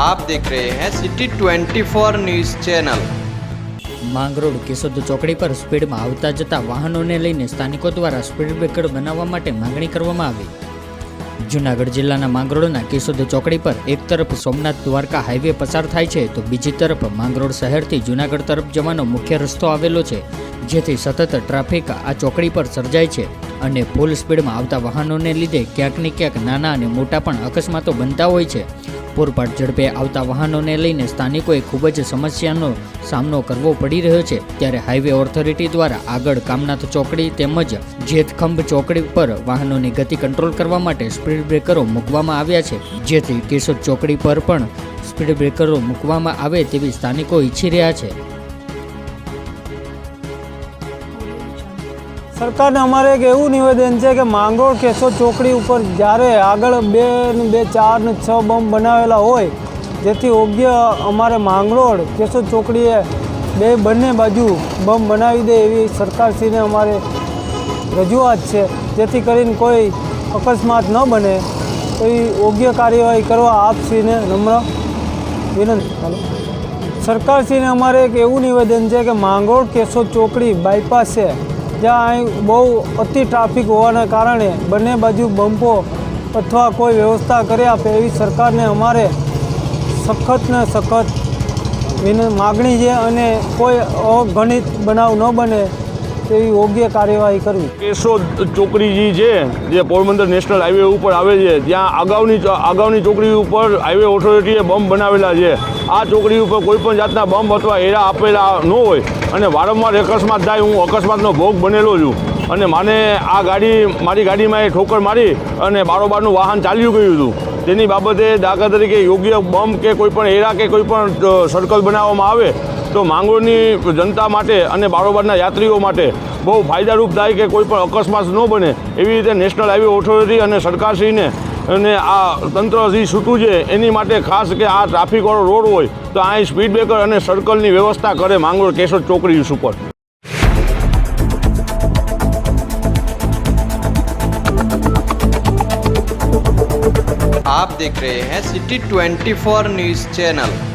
आप देख रहे हैं city 24 news channel Mangrol Keshod ચોકડી પર સ્પીડમાં આવતા જતા વાહનોને લઈને સ્થાનિકો દ્વારા સ્પીડ બ્રેકર બનાવવા માટે માંગણી કરવામાં આવી જૂનાગઢ જિલ્લાના માંગરોળના કેશોદ ચોકડી પર એક તરફ સોમનાથ દ્વારકા હાઈવે પસાર થાય છે તો બીજી તરફ માંગરોળ શહેરથી જૂનાગઢ તરફ જવાનો મુખ્ય રસ્તો આવેલો છે જેથી સતત ટ્રાફિક આ ચોકડી પર સર્જાય છે અને ફૂલ સ્પીડમાં આવતા વાહનોને લીધે ક્યાંક ને ક્યાંક નાના અને મોટા પણ અકસ્માતો બનતા હોય છે પૂરપાટ ઝડપે આવતા વાહનોને લઈને સ્થાનિકોએ ખૂબ જ સમસ્યાનો સામનો કરવો પડી રહ્યો છે. ત્યારે હાઈવે ઓથોરિટી દ્વારા આગળ કામનાથ ચોકડી તેમજ જેતખંભ ચોકડી પર વાહનોની ગતિ કંટ્રોલ કરવા માટે સ્પીડ બ્રેકરો મૂકવામાં આવ્યા છે. જેથી કેશોદ ચોકડી પર પણ સ્પીડ બ્રેકરો મૂકવામાં આવે તેવી સ્થાનિકો ઈચ્છી રહ્યા છે. સરકારને અમારે એક એવું નિવેદન છે કે માંગરોળ કેશોદ ચોકડી ઉપર જ્યારે આગળ બે ને બે, ચાર ને છ બમ્બ બનાવેલા હોય, જેથી યોગ્ય અમારે માંગરોળ કેશોદ ચોકડીએ બે બંને બાજુ બમ્બ બનાવી દે એવી સરકારશ્રીને અમારે રજૂઆત છે. જેથી કરીને કોઈ અકસ્માત ન બને. એ યોગ્ય કાર્યવાહી કરવા આપશ્રીને નમ્ર વિનંતી. સરકારશ્રીને અમારે એક એવું નિવેદન છે કે માંગરોળ કેશોદ ચોકડી બાયપાસ છે જ્યાં અહીં બહુ અતિ ટ્રાફિક હોવાના કારણે બંને બાજુ બમ્પો અથવા કોઈ વ્યવસ્થા કરી આપે એવી સરકારને અમારે સખત ને સખત માગણી છે અને કોઈ અગણિત બનાવ ન બને તેવી યોગ્ય કાર્યવાહી કરવી. કેશોદ ચોકડીજી છે, જે પોરબંદર નેશનલ હાઈવે ઉપર આવે છે ત્યાં અગાઉની અગાઉની ચોકડી ઉપર હાઈવે ઓથોરિટીએ બમ્બ બનાવેલા છે. આ ચોકડી ઉપર કોઈપણ જાતના બમ્બ અથવા એરા આપેલા ન હોય અને વારંવાર અકસ્માત થાય, હું અકસ્માતનો ભોગ બનેલો છું. અને મને આ ગાડી, મારી ગાડીમાં એ ઠોકર મારી અને બારોબારનું વાહન ચાલ્યું ગયું હતું. તેની બાબતે દાખલા તરીકે યોગ્ય બમ્બ કે કોઈ પણ એરા કે કોઈ પણ સર્કલ બનાવવામાં આવે તો માંગરોળની જનતા માટે અને બારોબારના યાત્રીઓ માટે બહુ ફાયદારૂપ થાય કે કોઈ પણ અકસ્માત ન બને એવી રીતે નેશનલ હાઈવે ઓથોરિટી અને સરકારશ્રીને અને આ તંત્ર જે છૂટું છે એની માટે ખાસ કે આ ટ્રાફિકવાળો રોડ હોય તો અહીં સ્પીડ બ્રેકર અને સર્કલની વ્યવસ્થા કરે માંગરોળ કેશોદ ચોકડી ઉપર आप देख रहे हैं सिटी 24 न्यूज चैनल